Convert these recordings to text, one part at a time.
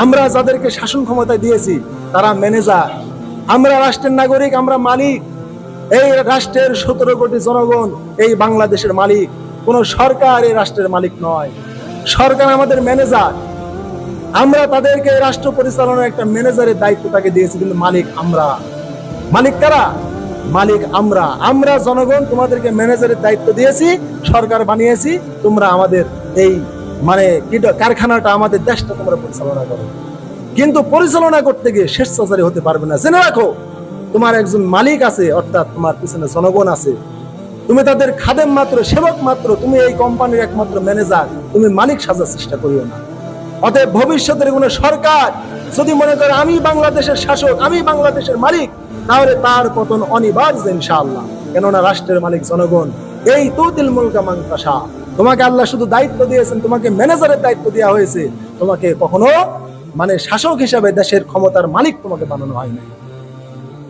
আমরা যাদেরকে শাসন ক্ষমতা দিয়েছি, তারা ম্যানেজার। আমরা রাষ্ট্রের নাগরিক, আমরা মালিক। এই রাষ্ট্রের সতেরো কোটি জনগণ, এই বাংলাদেশের মালিক। কোন সরকার এই রাষ্ট্রের মালিক নয়। সরকার আমাদের ম্যানেজার। আমরা তাদেরকে রাষ্ট্র পরিচালনার একটা ম্যানেজারের দায়িত্ব তাকে দিয়েছি, কিন্তু মালিক আমরা। মালিক কারা? মালিক আমরা। আমরা জনগণ তোমাদেরকে ম্যানেজারের দায়িত্ব দিয়েছি, সরকার বানিয়েছি, তোমরা আমাদের এই মানে কারখানাটা আমাদের দেশটা তোমরা পরিচালনা করো। কিন্তু পরিচালনা করতে গিয়ে স্বেচ্ছাচারী হতে পারবে না। জেনে রাখো, তোমার একজন মালিক আছে, অর্থাৎ তোমার পিছনে জনগণ আছে। তুমি তাদের খাদেম মাত্র, সেবক মাত্র, তুমি এই কোম্পানির একমাত্র ম্যানেজার, তুমি মালিক সাজার চেষ্টা করিও না। অতএব ভবিষ্যতের কোন সরকার যদি মনে করে আমি বাংলাদেশের শাসক, আমি বাংলাদেশের মালিক, তাহলে তার পতন অনিবার্য ইনশাআল্লাহ। কেননা রাষ্ট্রের মালিক জনগণ, এই তুতিল মুলকা মাংকাশা তোমাকে আল্লাহ শুধু দায়িত্ব দিয়েছেন, তোমাকে ম্যানেজারের দায়িত্ব দেওয়া হয়েছে। তোমাকে কখনো মানে শাসক হিসাবে দেশের ক্ষমতার মালিক তোমাকে বানানো হয় না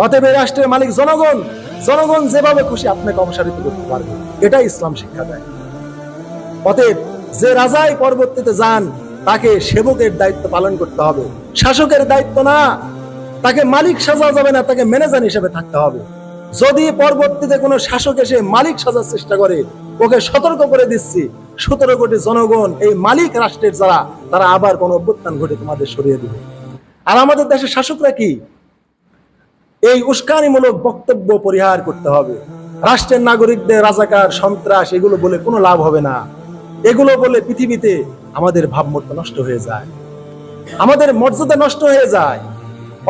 অতএব রাষ্ট্রের মালিক জনগণ জনগণ যেভাবে খুশি আপনাকে অপসারিত করতে পারবে, এটাই ইসলাম শিক্ষা দেয়। অতএব যে রাজাই পরবর্তীতে যান, তাকে সেবকের দায়িত্ব পালন করতে হবে। শাসকের দায়িত্ব না, তাকে মালিক সাজা যাবে না, তাকে ম্যানেজার হিসেবে থাকতে হবে। যদি পরবর্তীতে কোনো শাসক এসে মালিক সাজার চেষ্টা করে ওকে সতর্ক করে দিচ্ছি। সতেরো কোটি জনগণ, এই মালিক রাষ্ট্রের যারা, তারা আবার কোনো অভ্যুত্থান ঘটে তোমাদের সরিয়ে দিবে। আর আমাদের দেশের শাসকরা কি? এই উস্কানিমূলক বক্তব্য পরিহার করতে হবে। রাষ্ট্রের নাগরিকদের রাজাকার, সন্ত্রাস, এগুলো বলে কোনো লাভ হবে না। এগুলো বলে পৃথিবীতে আমাদের ভাবমূর্তি নষ্ট হয়ে যায়। আমাদের মর্যাদা নষ্ট হয়ে যায়।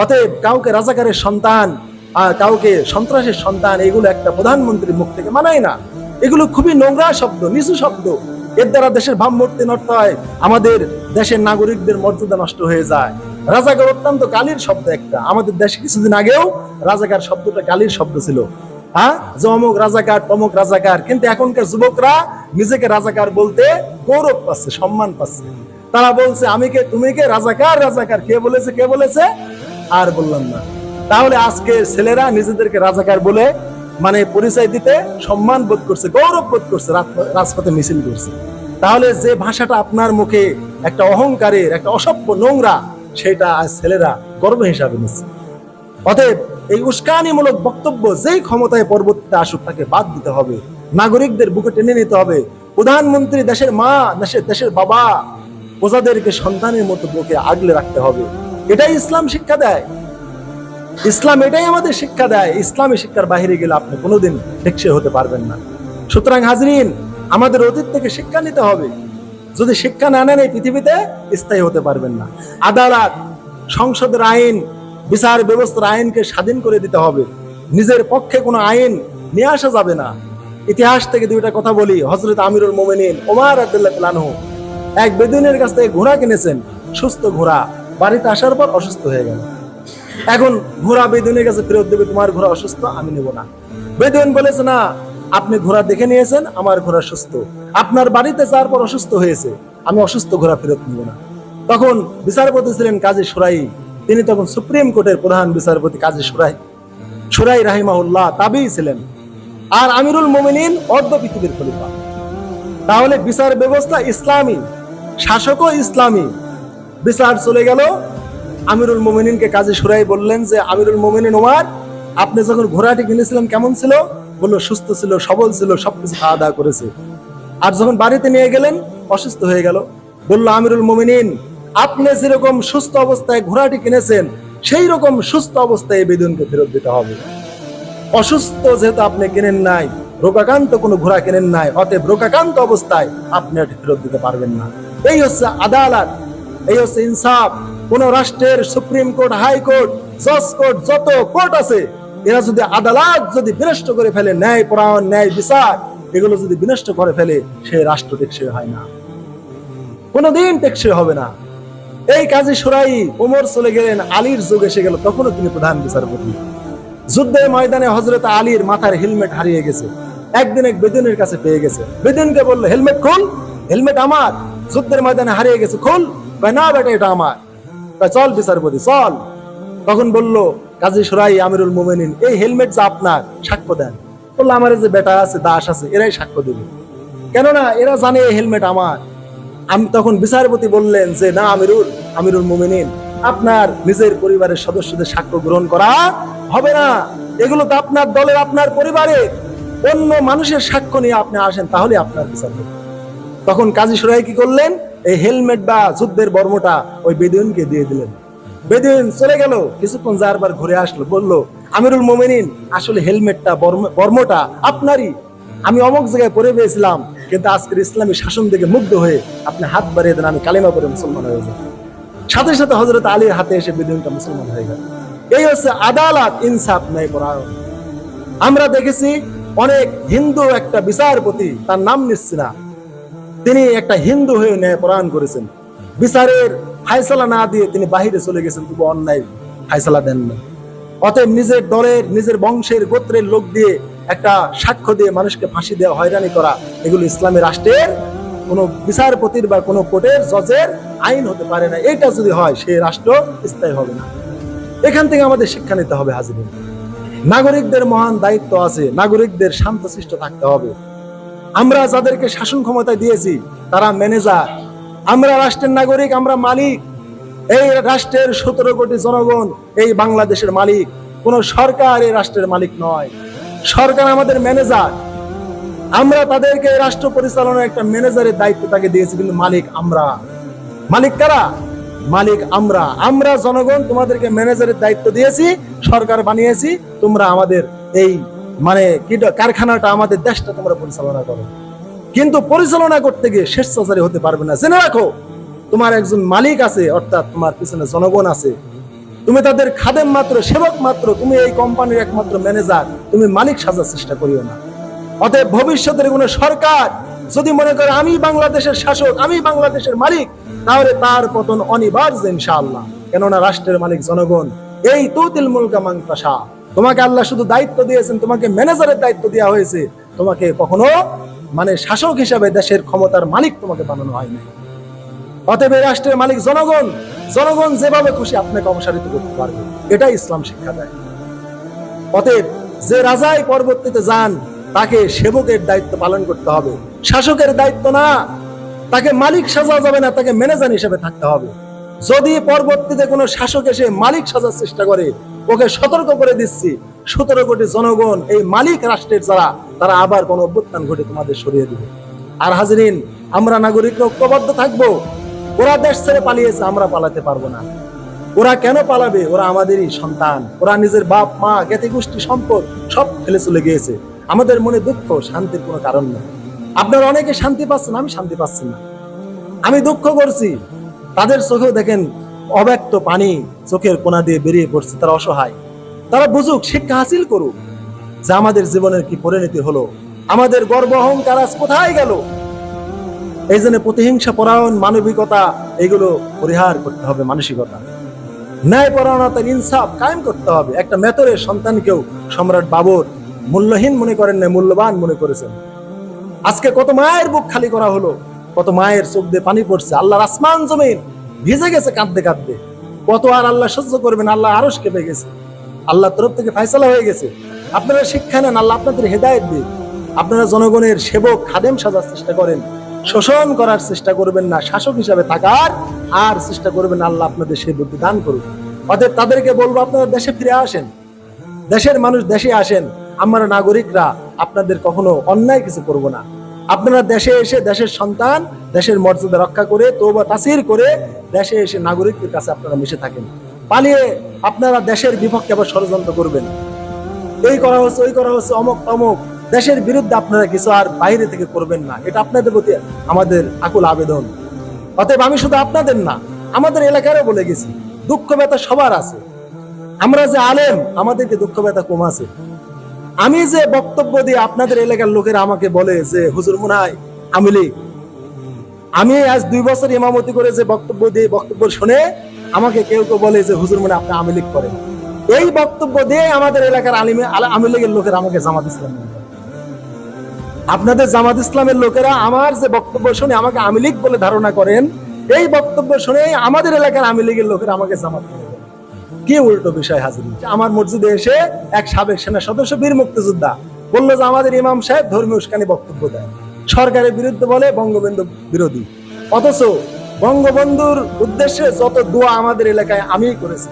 অতএব কাউকে রাজাকারের সন্তান আর কাউকে সন্ত্রাসের সন্তান, এগুলো একটা প্রধানমন্ত্রীর মুখ থেকে মানায় না। এগুলো খুবই নোংরা শব্দ, নিচু শব্দ। এর দ্বারা দেশের ভাবমূর্তি নষ্ট হয়, আমাদের দেশের নাগরিকদের মর্যাদা নষ্ট হয়ে যায়। রাজাকার অত্যন্ত গালির শব্দ একটা। আমাদের দেশে কিছুদিন আগেও রাজাকার শব্দটা গালির শব্দ ছিল। হ্যাঁ? যে অমুক রাজাকার, তমুক রাজাকার। কিন্তু এখনকার যুবকরা নিজেকে রাজাকার বলতে গৌরব পাচ্ছে, সম্মান পাচ্ছে। তারা বলছে, আমি কে? তুমি কে? রাজাকার? রাজাকার কে বলেছে? কে বলেছে? আর বললাম না। তাহলে আজকে ছেলেরা নিজেদেরকে রাজাকার বলে মানে পরিচয় দিতে সম্মান বোধ করছে, গৌরব বোধ করছে রাজপথে মিছিল করছে। তাহলে যে ভাষাটা আপনার মুখে একটা অহংকারের, একটা অসভ্য নোংরা, সেটা আজ ছেলেরা গর্ব হিসাবে নিচ্ছে। অতএব এই উস্কানিমূলক বক্তব্য যেই ক্ষমতায় পরবর্তীতে আসুক, তাকে বাদ দিতে হবে। নাগরিকদের বুকে টেনে নিতে হবে। প্রধানমন্ত্রী দেশের মা দেশের দেশের বাবা, প্রজাদেরকে সন্তানের মতো বুকে আগলে রাখতে হবে। এটাই ইসলাম শিক্ষা দেয়। ইসলাম এটাই আমাদের শিক্ষা দেয়। ইসলামী শিক্ষার বাইরে গেলে আপনি কোনোদিন টেকসই হতে পারবেন না। সুতরাং হাজরিন, আমাদের অতীত থেকে শিক্ষা নিতে হবে। যদি শিক্ষা না নেন এই পৃথিবীতে স্থায়ী হতে পারবেন না। আদালত, সংসদের আইন, বিচার ব্যবস্থার আইনকে স্বাধীন করে দিতে হবে। নিজের পক্ষে কোনো আইন নিয়ে আসা যাবে না। ইতিহাস থেকে দুইটা কথা বলি। হজরত আমিরুল মোমেনিন ওমার আব্দুল্লাহ তালানহু এক বেদুনের কাছ থেকে ঘোড়া কিনেছেন। সুস্থ ঘোড়া। বাড়িতে আসার পর অসুস্থ হয়ে গেল। এখন ঘোড়া বেদুনের কাছে ফেরত দেবে, তোমার ঘোড়া অসুস্থ, আমি নেব না। বেদুন বলেছে, না, আপনি ঘোড়া দেখে নিয়েছেন, আমার ঘোড়া সুস্থ। আপনার বাড়িতে যাওয়ার পর অসুস্থ হয়েছে, আমি অসুস্থ ঘোড়া ফেরত নিব না। তখন বিচারপতি ছিলেন কাজী সুরাই। তিনি তখন সুপ্রিম কোর্টের প্রধান বিচারপতি কাজী সুরাই। সুরাই রাহিমাহুল্লাহ তাবেই ছিলেন। আর আমিরুল মোমিনিন অর্ধ পৃথিবীর খলিফা। তাহলে বিচার ব্যবস্থা ইসলামী, শাসকও ইসলামী। বিচার চলে গেল আমিরুল মোমিনিনকে কাজে সুরাই বললেন যে, আমিরুল মোমিনিন ওমার, আপনি যখন ঘোড়াটি কিনেছিলেন, কেমন ছিল? বলল, সুস্থ ছিল, সবল ছিল, সবকিছু খাওয়া দাওয়া করেছে। আর যখন বাড়িতে নিয়ে গেলেন, অসুস্থ হয়ে গেল। বলল, আমিরুল মোমিনিন, আপনি যেরকম সুস্থ অবস্থায় ঘোড়াটি কিনেছেন, সেই রকম সুস্থ অবস্থায় বেদুনকে ফেরত দিতে হবে। অসুস্থ যেহেতু আপনি কেনেন নাই রোগাকান্ত কোনো ঘোড়া কেনেন নাই, অতএব রোগাকান্ত অবস্থায় আপনি এটি ফেরত দিতে পারবেন না। এই হচ্ছে আদালত, এই হচ্ছে ইনসাফ। কোন রাষ্ট্রের সুপ্রিম কোর্ট, হাই কোর্ট, জজ কোর্ট, যত কোর্ট আছে, এরা যদি আদালত যদি বিনষ্ট করে ফেলে, ন্যায় পরায়ণ, ন্যায় বিচার, এগুলো যদি বিনষ্ট করে ফেলে, সে রাষ্ট্র টেকসই হয় না। কোনোদিন টেকসই হবে না। এই কাজে সরাই ওমর চলে গেলেন, আলীর যুগ এসে গেল, তখনও তিনি প্রধান বিচারপতি। যুদ্ধের ময়দানে হজরত আলীর মাথার হেলমেট হারিয়ে গেছে। একদিন এক বেদুনের কাছে পেয়ে গেছে। বেদুনকে বলল, হেলমেট খুল, হেলমেট আমার। যুদ্ধের ময়দানে হারিয়ে গেছে, খুল। না বেটা, এটা আমার। চল বিচারপতি, চল। তখন বলল, কাজী সরাই আমিরুল মোমেনিন, এই হেলমেট যা আপনার, সাক্ষ্য দেন। বলল, আমার যে বেটা আছে, দাস আছে, এরাই সাক্ষ্য দেবে। কেননা এরা জানে এই হেলমেট আমার। আমি তখন বিচারপতি বললেন যে, না আমিরুল আমিরুল মুমিনিন, আপনার নিজের পরিবারের সদস্যদের সাক্ষ্য গ্রহণ করা হবে না। এগুলো তো আপনার দলের, আপনার পরিবারের। অন্য মানুষের সাক্ষ্য নিয়ে আপনি আসেন, তাহলে আপনার বিচার। তখন কাজী সুরাই কি করলেন? এই হেলমেট বা যুদ্ধের বর্মটা ওই বেদুইনকে দিয়ে দিলেন। বেদুইন চলে গেল, কিছুক্ষণ যারবার ঘুরে আসলো, বলল, আমিরুল মোমিনিন, আসলে হেলমেটটা বর্মটা আপনারই। আমি অমুক জায়গায় পরে পেয়েছিলাম কিন্তু আজকের ইসলামী শাসন থেকে মুগ্ধ হয়ে আপনি হাত বাড়িয়ে দেন, আমি কালিমা পরে মুসলমান হয়ে যাই। সাথে সাথে হজরত আলীর হাতে এসে বেদুইনটা মুসলমান হয়ে গেল। এই হচ্ছে আদালত ইনসাফ ন্যায় পরায়ণ। আমরা দেখেছি অনেক হিন্দু একটা বিচারপতি, তার নাম নিচ্ছি না তিনি একটা হিন্দু হয়ে ন্যায় প্রদান করেছেন। বিচারের ফায়সালা না দিয়ে তিনি বাহিরে চলে গেছেন, তবু অন্যায় ফায়সালা দেন না। অতএব নিজের দলের, নিজের বংশের, গোত্রের লোক দিয়ে একটা সাক্ষ্য দিয়ে মানুষকে ফাঁসি দেওয়া, হয়রানি করা, এগুলো ইসলামী রাষ্ট্রের কোনো বিচারপতির বা কোনো কোর্টের, জজের আইন হতে পারে না। এটা যদি হয়, সেই রাষ্ট্র স্থায়ী হবে না। এখান থেকে আমাদের শিক্ষা নিতে হবে হাজির নাগরিকদের মহান দায়িত্ব আছে। নাগরিকদের শান্তশিষ্ট থাকতে হবে। আমরা যাদেরকে শাসন ক্ষমতা দিয়েছি, তারা ম্যানেজার। আমরা রাষ্ট্রের নাগরিক, আমরা মালিক। এই রাষ্ট্রের সতেরো কোটি জনগণ, এই বাংলাদেশের মালিক। কোন সরকার এই রাষ্ট্রের মালিক নয়। সরকার আমাদের ম্যানেজার। আমরা তাদেরকে রাষ্ট্র পরিচালনার একটা ম্যানেজারের দায়িত্ব তাকে দিয়েছি, কিন্তু মালিক আমরা। মালিক কারা? মালিক আমরা। আমরা জনগণ তোমাদেরকে ম্যানেজারের দায়িত্ব দিয়েছি, সরকার বানিয়েছি, তোমরা আমাদের এই মানে কারখানাটা আমাদের দেশটা তোমরা পরিচালনা করো। কিন্তু পরিচালনা করতে গিয়ে স্বেচ্ছাচারী হতে পারবে না। জেনে রাখো, তোমার একজন মালিক আছে, অর্থাৎ তোমার পিছনে জনগণ আছে। তুমি তাদের খাদেম মাত্র, সেবক মাত্র, তুমি এই কোম্পানির একমাত্র ম্যানেজার, তুমি মালিক সাজার চেষ্টা করিও না। অতএব ভবিষ্যতের কোন সরকার যদি মনে করে আমি বাংলাদেশের শাসক, আমি বাংলাদেশের মালিক, তাহলে তার পতন অনিবার্য ইনশাআল্লাহ। কেননা রাষ্ট্রের মালিক জনগণ, এই তুতিল মুলকা মাংতাসা তোমাকে আল্লাহ শুধু দায়িত্ব দিয়েছেন, তোমাকে ম্যানেজারের দায়িত্ব দেওয়া হয়েছে। তোমাকে কখনো মানে শাসক হিসাবে দেশের ক্ষমতার মালিক তোমাকে বানানো হয়নি। অতএব রাষ্ট্রের মালিক জনগণ জনগণ যেভাবে খুশি আপনাকে অপসারিত করতে পারবে। এটাই ইসলাম শিক্ষা দেয়। অতএব যে রাজাই পরবর্তীতে যান, তাকে সেবকের দায়িত্ব পালন করতে হবে। শাসকের দায়িত্ব না। তাকে মালিক সাজা যাবে না, তাকে ম্যানেজার হিসেবে থাকতে হবে। যদি পরবর্তীতে কোনো শাসক এসে মালিক সাজার চেষ্টা করে ওকে সতর্ক করে দিচ্ছি। সতেরো কোটি জনগণ, এই মালিক রাষ্ট্রের যারা, তারা আবার কোনো অভ্যুত্থান ঘটে তোমাদের সরিয়ে দিবে। আর হাজিরিন, আমরা নাগরিকরা ঐক্যবদ্ধ থাকব। ওরা দেশ ছেড়ে পালিয়েছে, আমরা পালাতে পারব না। ওরা কেন পালাবে? ওরা আমাদেরই সন্তান। ওরা নিজের বাপ, মা, জ্ঞাতি, গোষ্ঠী, সম্পদ, সব ফেলে চলে গিয়েছে। আমাদের মনে দুঃখ, শান্তির কোনো কারণ নেই। আপনারা অনেকে শান্তি পাচ্ছেন, আমি শান্তি পাচ্ছি না। আমি দুঃখ করছি। তাদের চোখেও দেখেন অব্যক্ত পানি চোখের কোনা দিয়ে বেরিয়ে পড়ছে তারা অসহায়। তারা বুঝুক, শিক্ষা হাসিল করুক। যে আমাদের জীবনের কি পরিণতি হলো? আমাদের গর্ব অহংকার আজ কোথায় গেল? এই জন্য প্রতিহিংসা, পরায়ণ, মানবিকতা, এগুলো পরিহার করতে হবে, মানসিকতা। ন্যায় পরায়ণতার ইনসাফ কায়েম করতে হবে। একটা মেতরের সন্তানকেও সম্রাট বাবর মূল্যহীন মনে করেন না, মূল্যবান মনে করেছেন। আজকে কত মায়ের বুক খালি করা হলো, কত মায়ের চোখ দিয়ে পানি পড়ছে, আল্লাহর আসমান জমিন ভিজে গেছে কাঁদতে কাঁদতে। কত আর আল্লাহ সহ্য করবেন, আল্লাহ আরস কেঁপে গেছে। আল্লাহ তরফ থেকে ফয়সালা হয়ে গেছে। আপনারা শিক্ষা নেন, আল্লাহ আপনাদের হেদায়ত দিন আপনারা জনগণের সেবক, খাদেম সাজার চেষ্টা করেন। শোষণ করার চেষ্টা করবেন না, শাসক হিসাবে থাকার আর চেষ্টা করবেন আল্লাহ আপনাদের সেই বুদ্ধি দান করুন অতএব তাদেরকে বলব, আপনারা দেশে ফিরে আসেন। দেশের মানুষ দেশে আসেন। আমরা নাগরিকরা আপনাদের কখনো অন্যায় কিছু করব না। আপনারা দেশে এসে দেশের সন্তান, দেশের মর্যাদা রক্ষা করে তৌবা তাসির করে দেশে এসে নাগরিকদের কাছে আপনারা মিশে থাকেন। পালিয়ে আপনারা দেশের বিপক্ষে আবার ষড়যন্ত্র করবেন। এই করা হচ্ছে, ওই করা হচ্ছে, অমক, তমক। দেশের বিরুদ্ধে আপনারা কিছু আর বাইরে থেকে করবেন না। এটা আপনাদের প্রতি আমাদের আকুল আবেদন। অতএব আমি শুধু আপনাদের না, আমাদের এলাকারও বলে গেছি, দুঃখ ব্যথা সবার আছে। আমরা যে আলেম, আমাদেরকে দুঃখ ব্যথা কম আছে। আমি যে বক্তব্য দিয়ে আপনাদের এলাকার লোকেরা আমাকে বলে যে, হুজুর মুনাই আমি লীগ আমি আজ দুই বছর ইমামতি করে যে বক্তব্য দিয়ে বক্তব্য শুনে আমাকে কেউ কেউ বলে যে, হুজুর মনে আপনি আওয়ামী লীগ করেন এই বক্তব্য দিয়ে আমাদের এলাকার আলিমে আমি লীগের লোকেরা আমাকে জামাত ইসলাম আপনাদের জামাত ইসলামের লোকেরা আমার যে বক্তব্য শুনে আমাকে আওয়ামী লীগ বলে ধারণা করেন, এই বক্তব্য শুনে আমাদের এলাকার আমি লীগের লোকেরা আমাকে জামাত মনে। কি উল্টো বিষয় হাজির? আমার মসজিদে এসে এক সাবেক সেনা সদস্য বীর মুক্তিযোদ্ধা বলল যে আমাদের ইমাম সাহেব ধর্মীয় উস্কানি বক্তব্য দেয় সরকারের বিরুদ্ধে বলে বঙ্গবন্ধু বিরোধী। অথচ বঙ্গবন্ধুর উদ্দেশ্যে যত দোয়া আমাদের এলাকায় আমিই করেছি।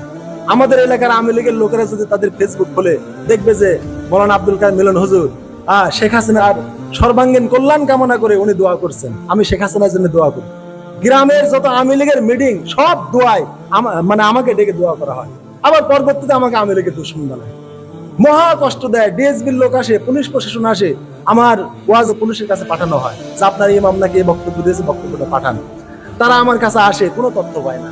আমাদের এলাকার আওয়ামী লীগের লোকেরা যদি তাদের ফেসবুক খুলে দেখবে যে মৌলানা আব্দুল কাদের মিলন হুজুর আহ শেখ হাসিনার সর্বাঙ্গীন কল্যাণ কামনা করে উনি দোয়া করছেন। আমি শেখ হাসিনার জন্য দোয়া করি। গ্রামের যত আওয়ামী লীগের মিটিং সব দোয়ায় মানে আমাকে ডেকে দোয়া করা হয়। আবার পরবর্তীতে আমাকে আওয়ামী লীগের দুশ্মন বানায়। মহা কষ্ট দেয় ডিএসবির লোক আসে, পুলিশ প্রশাসন আসে, আমার ওয়াজ পুলিশের কাছে পাঠানো হয় যে আপনার ইমাম নাকি এই বক্তব্য দিয়েছে বক্তব্যটা পাঠান। তারা আমার কাছে আসে, কোনো তথ্য পায় না।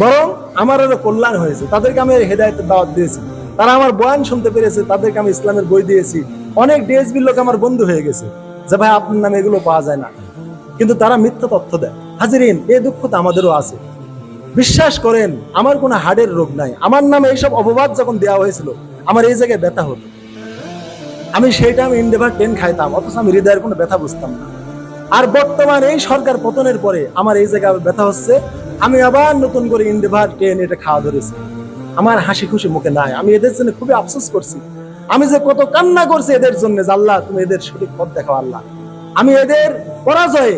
বরং আমার আরও কল্যাণ হয়েছে, তাদেরকে আমি হেদায়তের দাওয়াত দিয়েছি। তারা আমার বয়ান শুনতে পেরেছে, তাদেরকে আমি ইসলামের বই দিয়েছি। অনেক ডিএসবির লোক আমার বন্ধু হয়ে গেছে, যে ভাই, আপনার নামে এগুলো পাওয়া যায় না। কিন্তু তারা মিথ্যা তথ্য দেয়। হাজিরিন, এই দুঃখ তো আমাদেরও আছে। বিশ্বাস করেন, আমার কোনো হাড়ের রোগ নাই। আমার নামে এইসব অপবাদ যখন দেওয়া হয়েছিল, আমার এই জায়গায় ব্যথা হতো আমি সেইটা আমি ইন্ডেভার টেন খাইতাম, অথচ আমি হৃদয়ের কোনো ব্যথা বুঝতাম না। আর বর্তমান এই সরকার পতনের পরে আমার এই জায়গায় ব্যথা হচ্ছে। আমি আবার নতুন করে ইন্ডেভার টেন এটা খাওয়া ধরেছি। আমার হাসি খুশি মুখে নাই। আমি এদের জন্য খুবই আফসোস করছি। আমি যে কত কান্না করছি এদের জন্য আল্লাহ তুমি এদের সঠিক পথ দেখাও, আল্লাহ। আমি এদের পরাজয়ে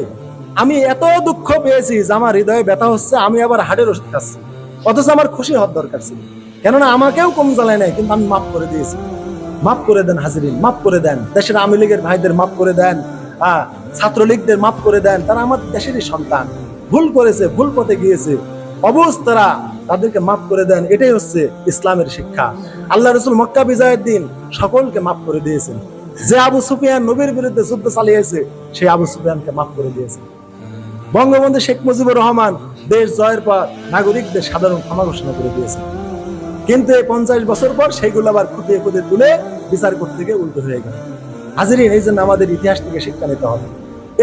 আমি এত দুঃখ পেয়েছি যে আমার হৃদয়ে ব্যথা হচ্ছে আমি আবার হাড়ের ওষুধ খাচ্ছি। অথচ আমার খুশি হওয়ার দরকার ছিল। কেননা আমাকেও কম জ্বালায় নাই কিন্তু আমি মাফ করে দিয়েছি। মাফ করে দেন হাজিরিন মাফ করে দেন। দেশের আওয়ামী লীগের ভাইদের মাফ করে দেন আহ, ছাত্রলীগদের মাফ করে দেন। তারা আমার দেশেরই সন্তান। ভুল করেছে ভুল পথে গিয়েছে। অবুজ তারা তাদেরকে মাফ করে দেন। এটাই হচ্ছে ইসলামের শিক্ষা। আল্লাহ রসুল মক্কা বিজয়ের দিন সকলকে মাফ করে দিয়েছেন। যে আবু সুফিয়ান নবীর বিরুদ্ধে যুদ্ধ চালিয়েছে সেই আবু সুফিয়ানকে মাফ করে দিয়েছে। বঙ্গবন্ধু শেখ মুজিবুর রহমান দেশ জয়ের পর নাগরিকদের সাধারণ ক্ষমা ঘোষণা করে দিয়েছে কিন্তু এই পঞ্চাশ বছর পর সেইগুলো আবার খুঁটিয়ে খুঁটিয়ে তুলে বিচার করতে গিয়ে উল্টো হয়ে গেল। হাজিরিন, এই জন্য আমাদের ইতিহাস থেকে শিক্ষা নিতে হবে।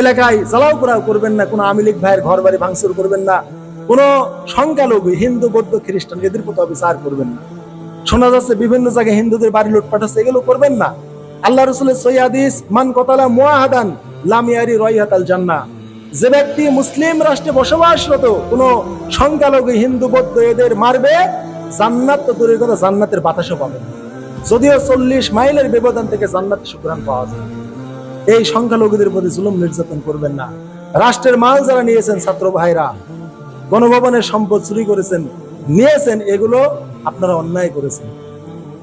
এলাকায় জ্বালাও পোড়াও করবেন না, কোনো আওয়ামী লীগ ভাইয়ের ঘর বাড়ি ভাঙচুর করবেন না, কোনো সংখ্যালঘু, হিন্দু, বৌদ্ধ, খ্রিস্টান এদের প্রতি বিচার করবেন না। শোনা যাচ্ছে বিভিন্ন জায়গায় হিন্দুদের বাড়ি লুটপাট হচ্ছে, এগুলো করবেন না। আল্লাহ রসুলের সৈয়াদিস মান কতালা মুআহাদান লামিয়ারি রয়হাতাল জান্নাহ। যে ব্যক্তি মুসলিম রাষ্ট্রে বসবাসরত, কোন সংখ্যালঘু, হিন্দু, বৌদ্ধ এদের মারবে, জান্নাত তো দূরের কথা, জান্নাতের বাতাসও পাবে। যদিও চল্লিশ মাইলের ব্যবধান থেকে জান্নাতের সুগ্রাণ পাওয়া যায়। এই সংখ্যালঘুদের প্রতি জুলুম নির্যাতন করবেন না। রাষ্ট্রের মাল যারা নিয়েছেন ছাত্র ভাইরা গণভবনের সম্পদ চুরি করেছেন, নিয়েছেন, এগুলো আপনারা অন্যায় করেছেন।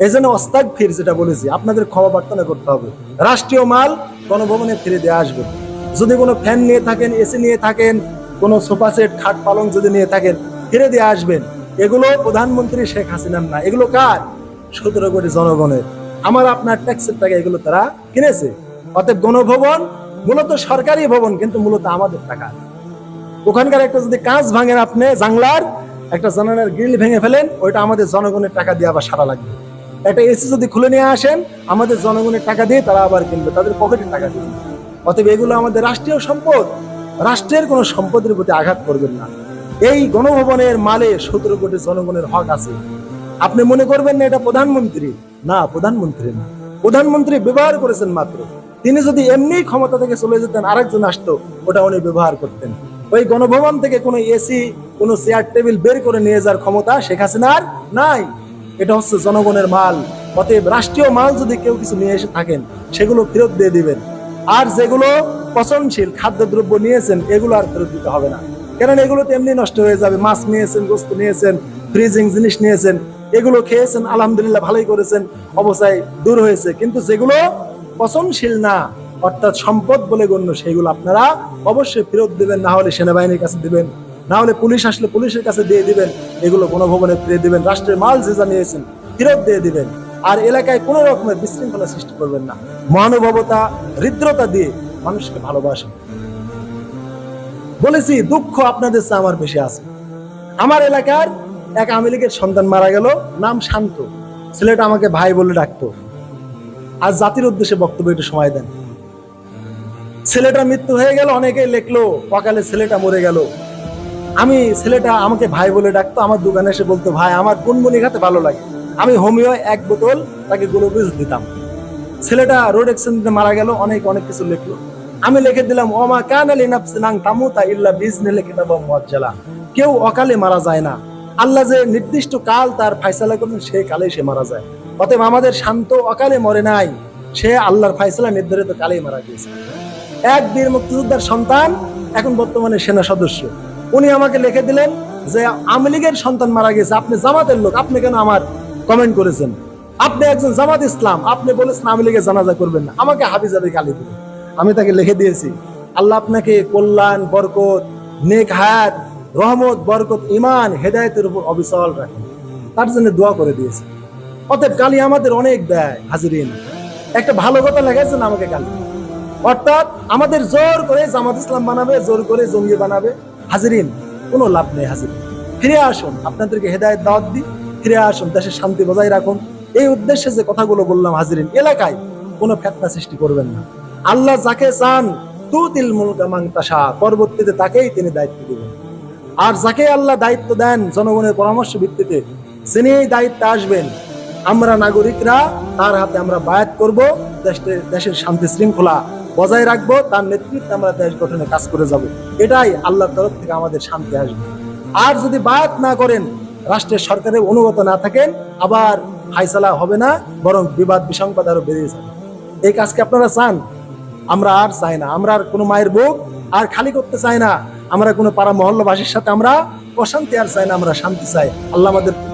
এই জন্য অস্তাক ফির যেটা বলেছি, আপনাদের ক্ষমা প্রার্থনা করতে হবে। রাষ্ট্রীয় মাল গণভবনে ফিরে দিয়ে আসবে যদি কোনো ফ্যান নিয়ে থাকেন এসি নিয়ে থাকেন, কোনো সোফা সেট খাট পালং যদি নিয়ে থাকেন, ফিরে দিয়ে আসবেন। এগুলো প্রধানমন্ত্রী শেখ হাসিনার না। এগুলো কার? সতেরো কোটি জনগণের। আমার আপনার ট্যাক্সের টাকা এগুলো তারা কিনেছে। অতএব গণভবন মূলত সরকারি ভবন, কিন্তু মূলত আমাদের টাকা। ওখানকার একটা যদি কাঁচ ভাঙেন আপনি জাংলার একটা জানালার গ্রিল ভেঙে ফেলেন, ওইটা আমাদের জনগণের টাকা দিয়ে আবার সারা লাগবে। একটা এসি যদি খুলে নিয়ে আসেন, আমাদের জনগণের টাকা দিয়ে তারা আবার কিনবে, তাদের পকেটের টাকা দিয়ে। অতএব এগুলো আমাদের রাষ্ট্রীয় সম্পদ। রাষ্ট্রের কোনো সম্পদের প্রতি আঘাত করবেন না। এই গণভবনের মালে সতেরো কোটি জনগণের হক আছে। আপনি মনে করবেন না এটা প্রধানমন্ত্রী? না প্রধানমন্ত্রী না। প্রধানমন্ত্রী ব্যবহার করেছেন মাত্র। তিনি যদি এমনি ক্ষমতা থেকে চলে যেতেন, আরেকজন আসতো, ওটা উনি ব্যবহার করতেন। ওই গণভবন থেকে কোনো এসি কোনো চেয়ার টেবিল বের করে নিয়ে যাওয়ার ক্ষমতা শেখ হাসিনার নাই। এটা হচ্ছে জনগণের মাল। অতএব রাষ্ট্রীয় মাল যদি কেউ কিছু নিয়ে এসে থাকেন, সেগুলো ফেরত দিয়ে দিবেন। আর যেগুলো পচনশীল খাদ্যদ্রব্য নিয়েছেন, এগুলো আর ফেরত দিতে হবে না। কারণ এগুলো তো এমনি নষ্ট হয়ে যাবে। মাছ নিয়েছেন, গোস্ত নিয়েছেন ফ্রিজিং জিনিস নিয়েছেন, এগুলো খেয়েছেন, আলহামদুলিল্লাহ ভালোই করেছেন, অবস্থায় দূর হয়েছে। কিন্তু যেগুলো পচনশীল না, অর্থাৎ সম্পদ বলে গণ্য, সেগুলো আপনারা অবশ্যই ফেরত দিবেন, না হলে সেনাবাহিনীর কাছে দিবেন, না হলে পুলিশ আসলে পুলিশের কাছে দিয়ে দিবেন, এগুলো গণভবনে ফিরে দিবেন, রাষ্ট্রের মাল যে যা নিয়েছেন, ফেরত দিয়ে দিবেন। আর এলাকায় কোনো রকমের বিশৃঙ্খলা সৃষ্টি করবেন না। মহানুভবতা, হৃদ্রতা দিয়ে মানুষকে ভালোবাসেন। বলেছি, দুঃখ আপনাদের আমার বেশি আছে। আমার এলাকার এক আওয়ামী লীগের সন্তান মারা গেল, নাম শান্ত। ছেলেটা আমাকে ভাই বলে ডাকতো। আর জাতির উদ্দেশ্যে বক্তব্য একটু সময় দেন। ছেলেটা মৃত্যু হয়ে গেল, অনেকেই লেখলো সকালে ছেলেটা মরে গেল। আমি ছেলেটা আমাকে ভাই বলে ডাকতো, আমার দোকানে এসে বলতো, ভাই, আমার গুনগুনি খাতে ভালো লাগে। আমি হোমিও এক বোতল তাকে গ্লুকোজ দিতাম। ছেলেটা রোড অ্যাক্সিডেন্টে মারা গেল, অনেক অনেক কিছু লিখলো। আমি লিখে দিলাম, ওমা কান আলী নাফসিনাং তামুতা ইল্লা বিজনিল্লাহ কিতাবা মুআজ্জালা। কেউ অকালে মারা যায় না। আল্লাহ যে নির্দিষ্ট কাল তার ফায়সালা করবেন, সেই কালে সে মারা যায়। অতএব আমাদের শান্ত অকালে মরে নাই। সে আল্লাহর ফায়সালা নির্ধারিত কালেই মারা গিয়েছে। এক বীর মুক্তিযোদ্ধার সন্তান, এখন বর্তমানে সেনা সদস্য। উনি আমাকে লিখে দিলেন যে, আওয়ামী লীগের সন্তান মারা গেছে, আপনি জামাতের লোক, আপনি কেন আমার কমেন্ট করেছেন, আপনি একজন জামাত ইসলাম, আপনি বলেছেন আওয়ামী লীগের জানাজা করবেন না। আমাকে হাবিজাবি গালি দিলেন। আমি তাকে লিখে দিয়েছি, আল্লাহ আপনাকে কল্যাণ, বরকত, নেক হায়াত, রহমত, বরকত ইমান হেদায়েতের উপর অবিচল রাখেন। তার জন্য দোয়া করে দিয়েছে। অতএব গালি আমাদের অনেক দেয়, হাজিরিন। একটা ভালো কথা লেগেছে না আমাকে গালি অর্থাৎ আমাদের জোর করে জামাত ইসলাম বানাবে, জোর করে জঙ্গি বানাবে। হাজিরিন, কোনো লাভ নেই, হাজিরিন। ফিরে আসুন, আপনাদেরকে হেদায়েত দাওয়াত দিই। ফিরে আসুন দেশের শান্তি বজায় রাখুন। এই উদ্দেশ্যে যে কথাগুলো বললাম হাজিরিন, এলাকায় কোনো ফেতনা সৃষ্টি করবেন না। আল্লাহ যাকে চান, তুতিল মুলকা মাংতাসা পরবর্তীতে তাকেই তিনি দায়িত্ব দিবেন। আর যাকে আল্লাহ দায়িত্ব দেন, জনগণের পরামর্শ ভিত্তিতে যিনি এই দায়িত্বে আসবেন, আমরা নাগরিকরা, তার হাতে আমরা বায়াত করব দেশের দেশের শান্তি শৃঙ্খলা বজায় রাখব, তার নেতৃত্বে আমরা দেশ গঠনে কাজ করে যাব। এটাই আল্লাহর তরফ থেকে আমাদের শান্তি আসবে। আর যদি বায়াত না করেন রাষ্ট্রের সরকারের অনুগত না থাকেন, আবার ফাইসালা হবে না, বরং বিবাদ, বিসংবাদ আরও বেড়ে যাবে। এই কাজকে আপনারা চান? আমরা আর চাই না। আমরা আর কোনো মায়ের বুক আর খালি করতে চাই না। আমরা কোনো পাড়া মহল্লাবাসীর সাথে আমরা অশান্তি আর চাই না, আমরা শান্তি চাই। আল্লাহ আমাদের